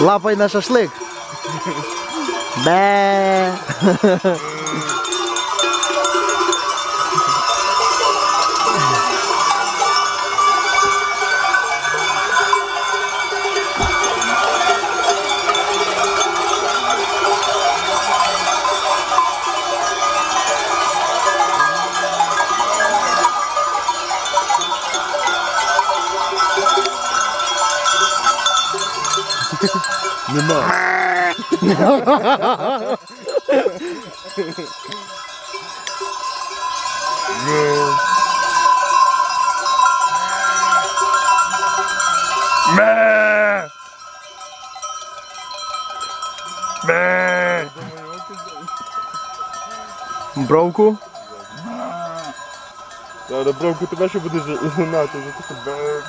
Лапай на шашлик. Бе. Нема. Ме! Ме! Бровку. Та на бровку тебе ще буде знати, за таке.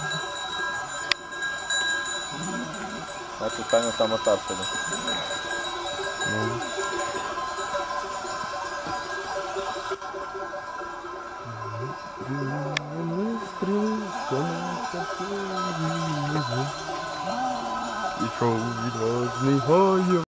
Значить, стане саме старше. І що відважний гаю.